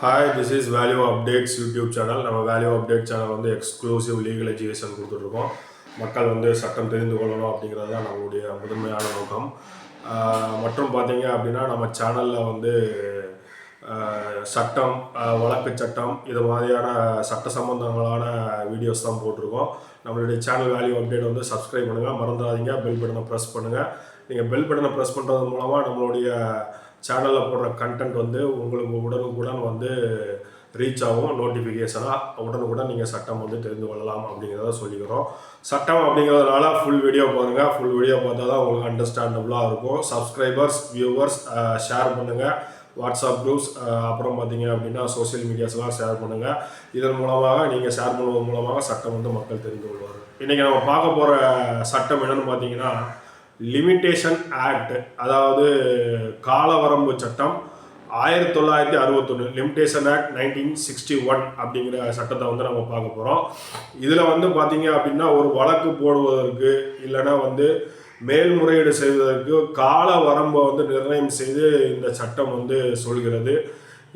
Hi this is value updates YouTube channel நம்ம value update channel வந்து exclusive legal education கொடுத்துட்ருக்கோம். மக்கள் வந்து சட்டம் தெரிந்து கொள்ளணும் அப்படிங்கிறது தான் நம்மளுடைய முதன்மையான நோக்கம். மற்றும் பார்த்தீங்க அப்படின்னா நம்ம சேனலில் வந்து சட்டம் வழக்கு சட்டம் இது மாதிரியான சட்ட சம்பந்தங்களான வீடியோஸ் தான் போட்டிருக்கோம். நம்மளுடைய சேனல் வேல்யூ அப்டேட் வந்து சப்ஸ்கிரைப் பண்ணுங்கள் மறந்துடாதீங்க. பெல் பட்டனை ப்ரெஸ் பண்ணுங்கள் நீங்கள் பெல் பட்டனை ப்ரெஸ் பண்ணுறது மூலமாக நம்மளுடைய சேனலில் போடுற கண்டென்ட் வந்து உங்களுக்கு உடனுக்குடன் வந்து ரீச் ஆகும் நோட்டிஃபிகேஷனாக உடனுக்குடன் நீங்கள் சட்டம் வந்து தெரிந்து கொள்ளலாம் அப்படிங்கிறத சொல்லிக்கிறோம். சட்டம் அப்படிங்கிறதுனால ஃபுல் வீடியோ பாருங்கள் ஃபுல் வீடியோ பார்த்தா தான் உங்களுக்கு அண்டர்ஸ்டாண்டபுளாக இருக்கும். சப்ஸ்கிரைபர்ஸ் வியூவர்ஸ் ஷேர் பண்ணுங்கள் வாட்ஸ்அப் குரூப்ஸ் அப்புறம் பார்த்தீங்க அப்படின்னா சோஷியல் மீடியாஸ்லாம் ஷேர் பண்ணுங்கள் இதன் மூலமாக நீங்கள் ஷேர் பண்ணுவதன் மூலமாக சட்டம் வந்து மக்கள் தெரிந்து கொள்வார் இன்றைக்கி நம்ம பார்க்க போகிற சட்டம் என்னென்னு பார்த்தீங்கன்னா லிமிட்டேஷன் ஆக்ட் அதாவது காலவரம்பு சட்டம் ஆயிரத்தி தொள்ளாயிரத்தி அறுபத்தொன்று limitation act nineteen sixty one அப்படிங்கிற சட்டத்தை வந்து நம்ம பார்க்க போகிறோம் இதில் வந்து பார்த்தீங்க அப்படின்னா ஒரு வழக்கு போடுவதற்கு இல்லைன்னா வந்து மேல்முறையீடு செய்வதற்கு கால வரம்பை வந்து நிர்ணயம் செய்து இந்த சட்டம் வந்து சொல்கிறது.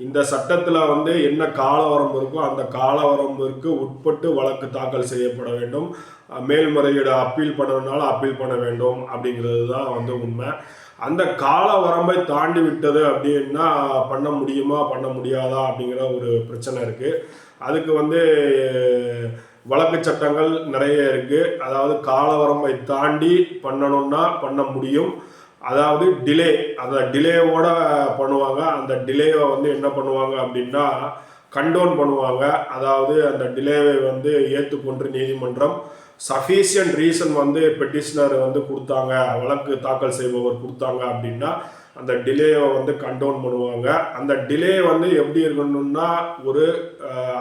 இந்த சட்டத்தில் வந்து என்ன கால வரம்பு இருக்கோ அந்த கால வரம்பிற்கு உட்பட்டு வழக்கு தாக்கல் செய்யப்பட வேண்டும். மேல்முறையீடு அப்பீல் பண்ணதுனால அப்பீல் பண்ண வேண்டும் அப்படிங்கிறது தான் வந்து உண்மை. அந்த கால வரம்பை தாண்டி விட்டது அப்படின்னா பண்ண முடியுமா பண்ண முடியாதா அப்படிங்கிற ஒரு பிரச்சனை இருக்குது அதுக்கு வந்து வழக்கு சட்டங்கள் நிறைய இருக்குது அதாவது கால வரம்பை தாண்டி பண்ணணும்னா பண்ண முடியும். அதாவது டிலே அந்த டிலேவோட பண்ணுவாங்க. அந்த டிலேவை வந்து என்ன பண்ணுவாங்க அப்படின்னா கண்டோன் பண்ணுவாங்க. அதாவது அந்த டிலேவை வந்து ஏற்றுக்கொண்டு நீதிமன்றம். சஃபிஷியன்ட் ரீசன் வந்து பெட்டிஷனர் வந்து கொடுத்தாங்க. வழக்கு தாக்கல் செய்பவர் கொடுத்தாங்க அப்படின்னா அந்த டிலேவை வந்து கண்டோன் பண்ணுவாங்க. அந்த டிலே வந்து எப்படி இருக்கணும்னா ஒரு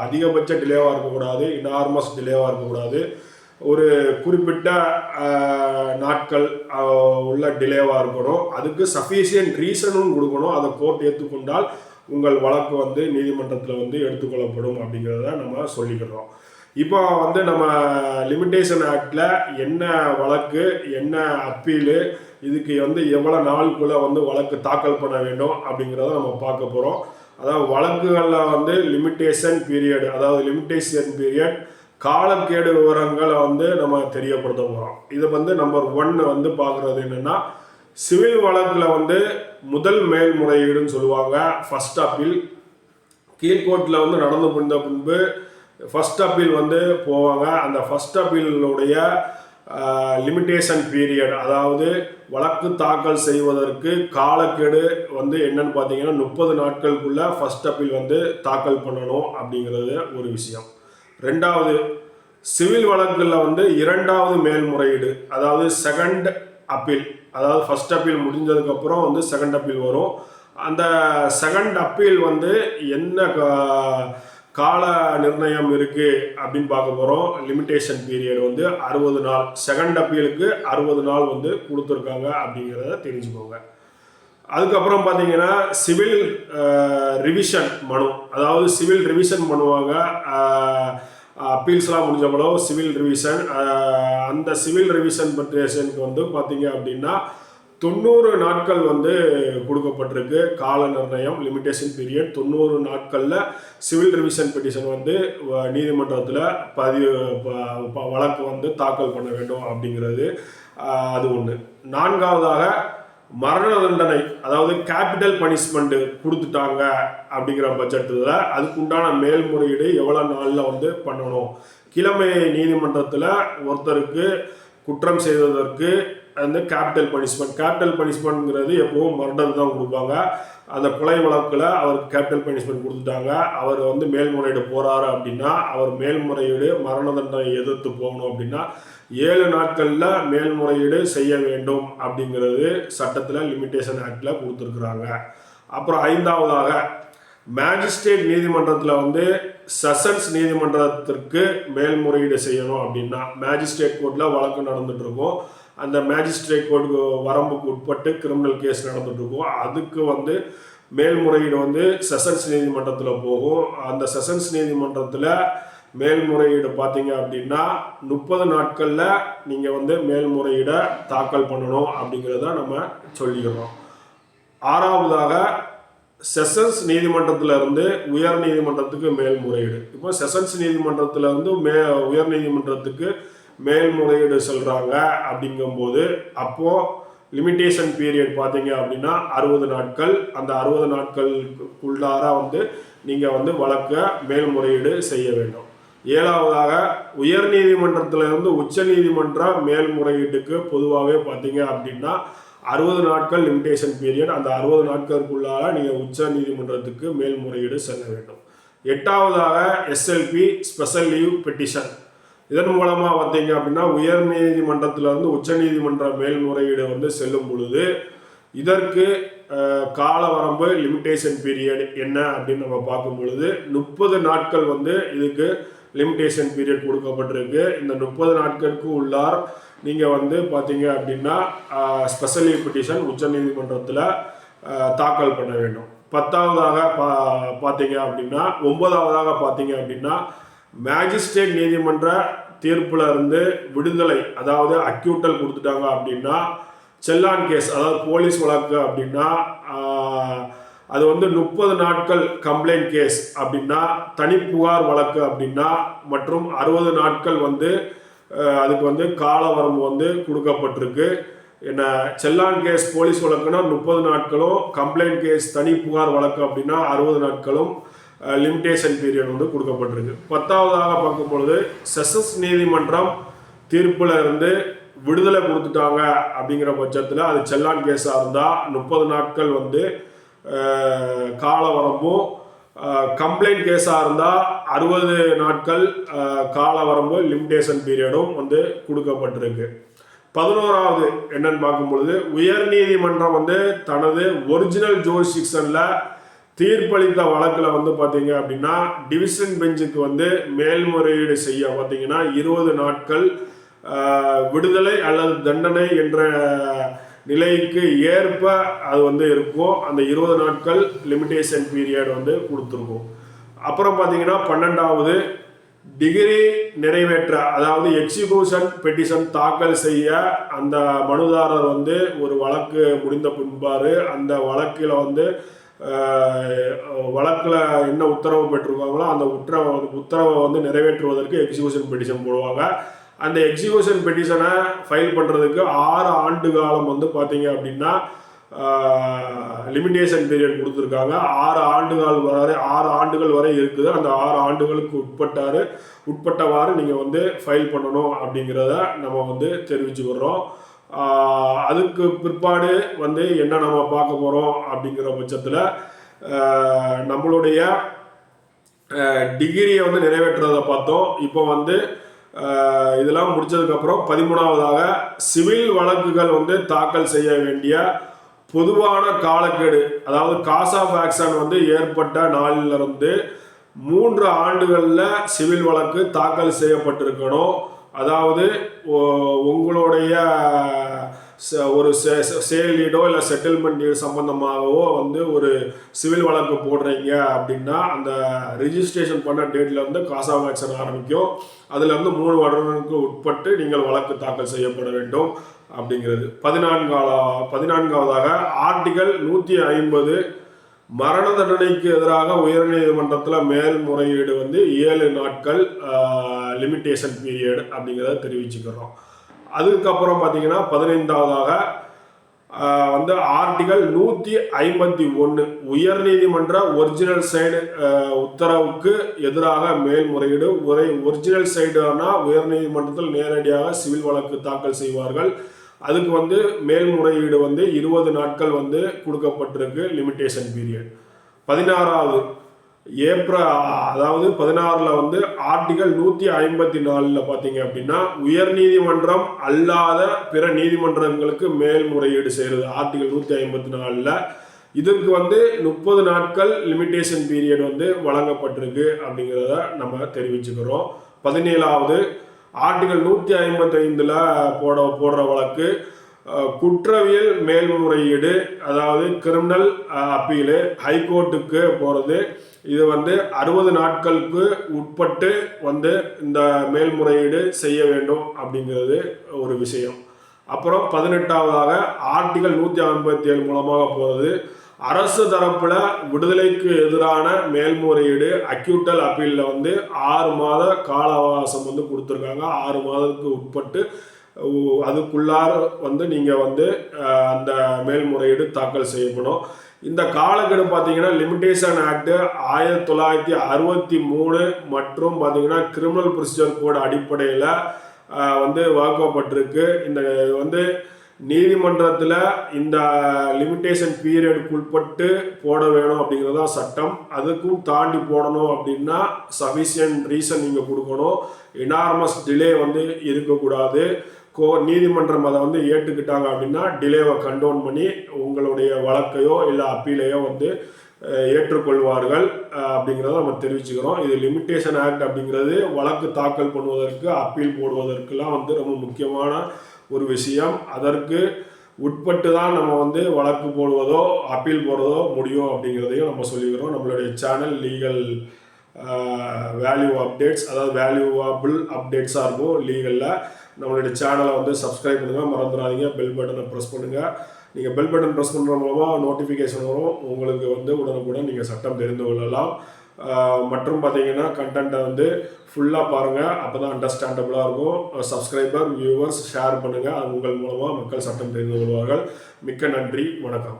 அதிகபட்ச டிலேவாக இருக்கக்கூடாது இனார்மஸ் டிலேவாக இருக்கக்கூடாது. ஒரு குறிப்பிட்ட நாட்கள் உள்ள டிலேவாக இருக்கணும். அதுக்கு சஃபிஷியன்ட் ரீசனும் கொடுக்கணும். அதை கோர்ட் ஏற்றுக்கொண்டால் உங்கள் வழக்கு வந்து நீதிமன்றத்தில் வந்து எடுத்துக்கொள்ளப்படும் அப்படிங்கிறத நம்ம சொல்லிக்கிறோம். இப்போ வந்து நம்ம லிமிட்டேஷன் ஆக்டில் என்ன வழக்கு என்ன அப்பீலு இதுக்கு வந்து எவ்வளோ நாளுக்குள்ளே வந்து வழக்கு தாக்கல் பண்ண வேண்டும் அப்படிங்கிறத நம்ம பார்க்க போகிறோம் அதாவது வழக்குகளில் வந்து லிமிட்டேஷன் பீரியட் அதாவது லிமிட்டேஷன் பீரியட் காலக்கேடு விவரங்களை வந்து நம்ம தெரியப்படுத்த போகிறோம் இது வந்து நம்பர் ஒன்று வந்து பார்க்குறது என்னென்னா சிவில் வழக்கில் வந்து முதல் மேல்முறையீடுன்னு சொல்லுவாங்க. ஃபர்ஸ்ட் அப்பீல் கீழ்கோர்ட்டில் வந்து நடந்து முடிந்த பின்பு ஃபஸ்ட் அப்பீல் வந்து போவாங்க. அந்த ஃபர்ஸ்ட் அப்பீலுடைய லிமிட்டேஷன் பீரியட் அதாவது வழக்கு தாக்கல் செய்வதற்கு காலக்கெடு வந்து என்னன்னு பார்த்தீங்கன்னா முப்பது நாட்களுக்குள்ளே ஃபஸ்ட் அப்பீல் வந்து தாக்கல் பண்ணணும் அப்படிங்கிறது ஒரு விஷயம். ரெண்டாவது சிவில் வழக்கில் வந்து இரண்டாவது மேல்முறையீடு அதாவது செகண்ட் அப்பீல் அதாவது ஃபர்ஸ்ட் அப்பீல் முடிஞ்சதுக்கப்புறம் வந்து செகண்ட் அப்பீல் வரும். அந்த செகண்ட் அப்பீல் வந்து என்ன கா- கால நிர்ணயம் இருக்குது அப்படின்னு பார்க்க போகிறோம் லிமிட்டேஷன் பீரியட் வந்து அறுபது நாள். செகண்ட் அப்பீலுக்கு அறுபது நாள் வந்து கொடுத்துருக்காங்க அப்படிங்கிறத தெரிஞ்சுக்கோங்க. அதுக்கப்புறம் பார்த்தீங்கன்னா சிவில் ரிவிஷன் மனு. அதாவது சிவில் ரிவிஷன் பண்ணுவாங்க. அப்பீல்ஸ்லாம் முடிஞ்சவளோ சிவில் ரிவிஷன் அந்த சிவில் ரிவிஷன் பெட்டிஷனுக்கு வந்து பார்த்தீங்க அப்படின்னா தொண்ணூறு நாட்கள் வந்து கொடுக்கப்பட்டிருக்கு. கால நிர்ணயம் லிமிட்டேஷன் பீரியட் தொண்ணூறு நாட்களில் சிவில் ரிவிஷன் பெட்டிஷன் வந்து நீதிமன்றத்தில் பதிவு ப- வழக்கு வந்து தாக்கல் பண்ண வேண்டும் அப்படிங்கிறது அது ஒன்று நான்காவதாக மரண தண்டனை அதாவது கேபிட்டல் பனிஷ்மெண்ட் கொடுத்துட்டாங்க அப்படிங்கிற பட்சத்தில் அதுக்குண்டான மேல்முறையீடு எவ்வளோ நாளில் வந்து பண்ணணும்? கிழமை நீதிமன்றத்தில் ஒருத்தருக்கு குற்றம் செய்ததற்கு வந்து கேபிட்டல் பனிஷ்மெண்ட் கேபிட்டல் பனிஷ்மெண்ட்ங்கிறது எப்பவும் மரணம் தான் கொடுப்பாங்க. அந்த கொலை வழக்கில் அவருக்கு கேபிட்டல் பனிஷ்மெண்ட் கொடுத்துட்டாங்க. அவர் வந்து மேல்முறையீடு போகிறாரு அப்படின்னா அவர் மேல்முறையீடு மரண தண்டனை எதிர்த்து போகணும் அப்படின்னா ஏழு நாட்களில் மேல்முறையீடு செய்ய வேண்டும் அப்படிங்கிறது சட்டத்தில் லிமிட்டேஷன் ஆக்டில் கொடுத்துருக்குறாங்க. அப்புறம் ஐந்தாவதாக மேஜிஸ்ட்ரேட் நீதிமன்றத்தில் வந்து செஷன்ஸ் நீதிமன்றத்திற்கு மேல்முறையீடு செய்யணும் அப்படின்னா மேஜிஸ்ட்ரேட் கோர்ட்டில் வழக்கு நடந்துட்டு இருக்கும். அந்த மேஜிஸ்ட்ரேட் கோர்ட்டுக்கு வரம்புக்கு உட்பட்டு கிரிமினல் கேஸ் நடந்துட்டு இருக்கும். அதுக்கு வந்து மேல்முறையீடு வந்து செஷன்ஸ் நீதிமன்றத்தில் போகும். அந்த செஷன்ஸ் நீதிமன்றத்தில் மேல்முறையீடு பார்த்தீங்க அப்படின்னா முப்பது நாட்களில் நீங்கள் வந்து மேல்முறையீடை தாக்கல் பண்ணணும் அப்படிங்கிறத நம்ம சொல்லிக்கிறோம் ஆறாவதாக செஷன்ஸ் நீதிமன்றத்தில் இருந்து உயர் நீதிமன்றத்துக்கு மேல்முறையீடு. இப்போ செஷன்ஸ் நீதிமன்றத்தில் இருந்து மே உயர் நீதிமன்றத்துக்கு மேல்முறையீடு செல்கிறாங்க அப்படிங்கும்போது அப்போது லிமிட்டேஷன் பீரியட் பார்த்தீங்க அப்படின்னா அறுபது நாட்கள். அந்த அறுபது நாட்களுக்குள்ளார வந்து நீங்கள் வந்து வழக்க மேல்முறையீடு செய்ய வேண்டும். ஏழாவதாக உயர் நீதிமன்றத்திலிருந்து உச்ச நீதிமன்ற மேல்முறையீட்டுக்கு பொதுவாகவே பார்த்தீங்க அப்படின்னா அறுபது நாட்கள் லிமிடேஷன் பீரியட் அந்த அறுபது நாட்களுக்குள்ளாக நீங்கள் உச்ச நீதிமன்றத்துக்கு மேல்முறையீடு செல்ல வேண்டும். எட்டாவதாக எஸ்எல்பி ஸ்பெஷல் லீவ் பெட்டிஷன் இதன் மூலமாக பார்த்தீங்க அப்படின்னா உயர் நீதிமன்றத்தில் வந்து உச்ச நீதிமன்ற மேல்முறையீடு வந்து செல்லும் பொழுது இதற்கு கால வரம்பு லிமிட்டேஷன் பீரியட் என்ன அப்படின்னு நம்ம பார்க்கும் பொழுது முப்பது நாட்கள் வந்து இதுக்கு லிமிட்டேஷன் பீரியட் கொடுக்கப்பட்டிருக்கு. இந்த முப்பது நாட்களுக்கு உள்ளார் நீங்கள் வந்து பார்த்தீங்க அப்படின்னா ஸ்பெஷல் பெட்டிஷன் உச்ச நீதிமன்றத்தில் தாக்கல் பண்ண வேண்டும். பத்தாவதாக பா பார்த்தீங்க அப்படின்னா ஒன்பதாவதாக பார்த்தீங்க அப்படின்னா மேஜிஸ்ட்ரேட் நீதிமன்ற தீர்ப்பில் இருந்து விடுதலை அதாவது அக்யூட்டல் கொடுத்துட்டாங்க அப்படின்னா செல்லான் கேஸ் அதாவது போலீஸ் வழக்கு அப்படின்னா அது வந்து முப்பது நாட்கள் கம்ப்ளைண்ட் கேஸ் அப்படின்னா தனிப்புகார் வழக்கு அப்படின்னா மற்றும் அறுபது நாட்கள் வந்து அதுக்கு வந்து கால வரம்பு வந்து கொடுக்கப்பட்டிருக்கு. என்ன செல்லான் கேஸ் போலீஸ் வழக்குனா முப்பது நாட்களும் கம்ப்ளைண்ட் கேஸ் தனி புகார் வழக்கு அப்படின்னா அறுபது நாட்களும் லிமிட்டேஷன் பீரியட் வந்து கொடுக்கப்பட்டிருக்கு. பத்தாவதாக பார்க்கும் பொழுது செசஸ் நீதிமன்றம் தீர்ப்பில் இருந்து விடுதலை கொடுத்துட்டாங்க அப்படிங்கிற பட்சத்தில் அது செல்லான் கேஸாக இருந்தால் முப்பது நாட்கள் வந்து கால வரம்பும் கம்ப்ளைண்ட் கேஸாக இருந்தால் அறுபது நாட்கள் கால வரம்பு லிமிட்டேஷன் பீரியடும் வந்து கொடுக்கப்பட்டிருக்கு. பதினோராவது என்னன்னு பார்க்கும் பொழுது உயர் நீதிமன்றம் வந்து தனது ஒரிஜினல் ஜோரிஸ்டிக்ஷனில் தீர்ப்பளித்த வழக்கில் வந்து பார்த்தீங்க அப்படின்னா டிவிஷன் பெஞ்சுக்கு வந்து மேல்முறையீடு செய்ய பார்த்தீங்கன்னா இருபது நாட்கள் விடுதலை அல்லது தண்டனை என்ற நிலைக்கு ஏற்ப அது வந்து இருக்கும். அந்த இருபது நாட்கள் லிமிட்டேஷன் பீரியட் வந்து கொடுத்துருக்கும். அப்புறம் பார்த்தீங்கன்னா பன்னெண்டாவது டிகிரி நிறைவேற்ற அதாவது எக்ஸிகியூஷன் பெட்டிஷன் தாக்கல் செய்ய அந்த மனுதாரர் வந்து ஒரு வழக்கு முடிந்த பின்பாரு அந்த வழக்கில் வந்து வழக்கில் என்ன உத்தரவு பெற்றிருக்காங்களோ அந்த உத்தரவை உத்தரவை வந்து நிறைவேற்றுவதற்கு எக்ஸிகியூஷன் பெட்டிஷன் போடுவாங்க. அந்த எக்ஸிகியூஷன் பெட்டிஷனை ஃபைல் பண்ணுறதுக்கு ஆறு ஆண்டு காலம் வந்து பார்த்தீங்க அப்படின்னா லிமிட்டேஷன் பீரியட் கொடுத்துருக்காங்க. ஆறு ஆண்டுகள் வரை ஆறு ஆண்டுகள் வரை இருக்குது. அந்த ஆறு ஆண்டுகளுக்கு உட்பட்டாரு உட்பட்டவாறு நீங்கள் வந்து ஃபைல் பண்ணணும் அப்படிங்கிறத நம்ம வந்து தெரிவிச்சுக்கிறோம். விடுறோம் அதுக்கு பிற்பாடு வந்து என்ன நம்ம பார்க்க போகிறோம் அப்படிங்கிற பட்சத்தில் நம்மளுடைய டிகிரியை வந்து நிறைவேற்றுறதை பார்த்தோம். இப்போ வந்து இதெல்லாம் முடிச்சதுக்கப்புறம் பதிமூணாவதாக சிவில் வழக்குகள் வந்து தாக்கல் செய்ய வேண்டிய பொதுவான காலக்கெடு அதாவது காஸ் ஆஃப் ஆக்ஷன் வந்து ஏற்பட்ட நாளிலிருந்து மூன்று ஆண்டுகளில் சிவில் வழக்கு தாக்கல் செய்யப்பட்டிருக்கணும். அதாவது உங்களுடைய ச- ஒரு சேலீடோ இல்லை செட்டில்மெண்ட் சம்பந்தமாகவோ வந்து ஒரு சிவில் வழக்கு போடுறீங்க அப்படின்னா அந்த ரிஜிஸ்ட்ரேஷன் பண்ண டேட்டில் வந்து காஸ் ஆஃப் ஆரம்பிக்கும். அதில் வந்து மூணு வருடங்களுக்கு உட்பட்டு நீங்கள் வழக்கு தாக்கல் செய்யப்பட வேண்டும் அப்படிங்கிறது. பதினான்காவ பதினான்காவதாக ஆர்டிகல் நூற்றி ஐம்பது மரண தண்டனைக்கு எதிராக உயர்நீதிமன்றத்தில் மேல்முறையீடு வந்து ஏழு நாட்கள் லிமிட்டேஷன் பீரியட் அப்படிங்கிறத தெரிவிச்சுக்கிறோம். அதுக்கப்புறம் பார்த்தீங்கன்னா பதினைந்தாவதாக வந்து ஆர்டிகல் நூற்றி ஐம்பத்தி ஒன்று உயர்நீதிமன்ற ஒரிஜினல் சைடு உத்தரவுக்கு எதிராக மேல்முறையீடு. ஒரே ஒரிஜினல் சைடுனா உயர்நீதிமன்றத்தில் நேரடியாக சிவில் வழக்கு தாக்கல் செய்வார்கள். அதுக்கு வந்து மேல்முறையீடு வந்து இருபது நாட்கள் வந்து கொடுக்கப்பட்டிருக்கு லிமிட்டேஷன் பீரியட் பதினாறாவது ஏப்ரல் அதாவது பதினாறில் வந்து ஆர்டிகல் நூற்றி ஐம்பத்தி நாலில் பார்த்தீங்க அப்படின்னா உயர் நீதிமன்றம் அல்லாத பிற நீதிமன்றங்களுக்கு மேல்முறையீடு செய்கிறது ஆர்டிகல் நூற்றி ஐம்பத்தி நாலில். இதற்கு வந்து முப்பது நாட்கள் லிமிட்டேஷன் பீரியட் வந்து வழங்கப்பட்டிருக்கு அப்படிங்கிறத நம்ம தெரிவிச்சுக்கிறோம். பதினேழாவது ஆர்டிகல் நூற்றி ஐம்பத்தைந்தில் போட போடுற வழக்கு குற்றவியல் மேல்முறையீடு அதாவது கிரிமினல் அப்பீலு ஹைகோர்ட்டுக்கு போகிறது இது வந்து அறுபது நாட்களுக்கு உட்பட்டு வந்து இந்த மேல்முறையீடு செய்ய வேண்டும் அப்படிங்கிறது ஒரு விஷயம். அப்புறம் பதினெட்டாவதாக ஆர்டிகல் நூற்றி ஐம்பத்தி ஏழு மூலமாக போகிறது அரசு தரப்புல விடுதலைக்கு எதிரான மேல்முறையீடு அக்யூட்டல் அப்பீலில் வந்து ஆறு மாத கால அவகாசம் வந்து கொடுத்துருக்காங்க. ஆறு மாதத்துக்கு உட்பட்டு அதுக்குள்ளார வந்து நீங்கள் வந்து அந்த மேல்முறையீடு தாக்கல் செய்யப்படும். இந்த காலக்கெடு பார்த்தீங்கன்னா லிமிடேஷன் ஆக்ட் ஆயிரத்தி தொள்ளாயிரத்தி அறுபத்தி மூணு மற்றும் பார்த்தீங்கன்னா கிரிமினல் ப்ரொசீஜர் கோட் அடிப்படையில் வந்து வகுக்கப்பட்டிருக்கு. இந்த வந்து நீதிமன்றத்தில் இந்த லிமிட்டேஷன் பீரியடுக்கு உட்பட்டு போட வேணும் அப்படிங்கிறது தான் சட்டம். அதுக்கும் தாண்டி போடணும் அப்படின்னா சஃபிஷியன்ட் ரீசன் நீங்கள் கொடுக்கணும். எனார்மஸ் டிலே வந்து இருக்கக்கூடாது. கோ நீதிமன்றம் அதை வந்து ஏற்றுக்கிட்டாங்க அப்படின்னா டிலேவை கண்டோன் பண்ணி உங்களுடைய வழக்கையோ இல்லை அப்பீலையோ வந்து ஏற்றுக்கொள்வார்கள். அப்படிங்கிறத நம்ம தெரிவிச்சுக்கிறோம். இது லிமிட்டேஷன் ஆக்ட் அப்படிங்கிறது வழக்கு தாக்கல் பண்ணுவதற்கு அப்பீல் போடுவதற்கெல்லாம் வந்து ரொம்ப முக்கியமான ஒரு விஷயம். அதற்கு உட்பட்டு தான் நம்ம வந்து வழக்கு போடுவதோ அப்பீல் போடுறதோ முடியும் அப்படிங்கிறதையும் நம்ம சொல்லிக்கிறோம். நம்மளுடைய சேனல் லீகல் வேல்யூ அப்டேட்ஸ் அதாவது வேல்யூவபிள் அப்டேட்ஸாக இருக்கும் லீகலில் நம்மளுடைய சேனலை வந்து சப்ஸ்கிரைப் பண்ணுங்கள் மறந்துடாதீங்க. பெல் பட்டனை ப்ரெஸ் பண்ணுங்கள் நீங்கள் பெல் பட்டன் ப்ரெஸ் பண்ணுற மூலமாக நோட்டிஃபிகேஷன் வரும். உங்களுக்கு வந்து உடனுக்குடன் நீங்கள் சட்டம் தெரிந்து கொள்ளலாம். மற்றும் பார்த்தீங்கன்னா கண்டென்ட்டை வந்து ஃபுல்லாக பாருங்கள் அப்போ தான் அண்டர்ஸ்டாண்டபுளாக இருக்கும். சப்ஸ்கிரைபர் வியூவர்ஸ் ஷேர் பண்ணுங்கள் அது உங்கள் மூலமாக மக்கள் சட்டம் தெரிந்து கொள்வார்கள். மிக்க நன்றி. வணக்கம்.